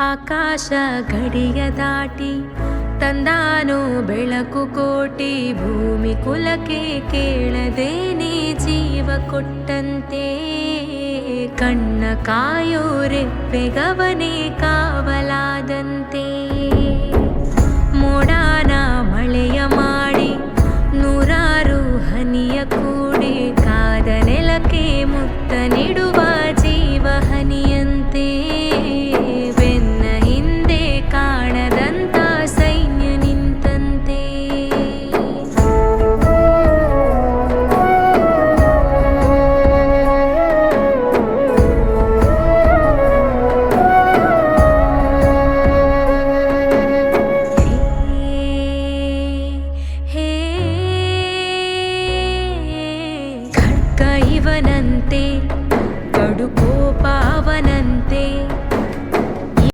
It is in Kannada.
ಆಕಾಶ ಗಡಿಯ ದಾಟಿ, ತಂದಾನು ಬೆಳಕು ಕೋಟಿ, ಭೂಮಿ ಕುಲಕ್ಕೆ ಕೇಳದೇನೆ ಜೀವ ಕೊಟ್ಟಂತೆ. ಕಣ್ಣ ಕಾಯೋ ರೆಪ್ಪೆಗವನೇ ಕಾವಲಾದಂತೆ. ಮೋಡ ಇವನಂತೆ ಕಡುಕೋಪ